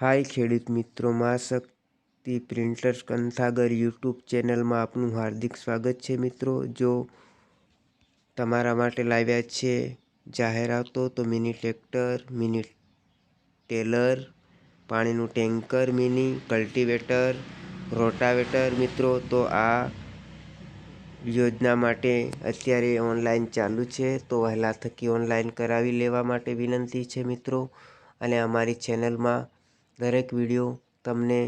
હાય ખેડૂત મિત્રો, મા શક્તિ પ્રિન્ટર્સ કંથાગર યુટ્યુબ ચેનલમાં આપનું હાર્દિક સ્વાગત છે મિત્રો. જો તમારા માટે લાવ્યા છે જાહેરાતો તો મિની ટ્રેક્ટર, મિની ટેલર, પાણીનું ટેન્કર, મિની કલ્ટિવેટર, રોટાવેટર મિત્રો. તો આ યોજના માટે અત્યારે ઓનલાઈન ચાલુ છે, તો વહેલા થકી ઓનલાઈન કરાવી લેવા માટે વિનંતી છે મિત્રો. અને અમારી ચેનલમાં દરેક વિડીયો તમને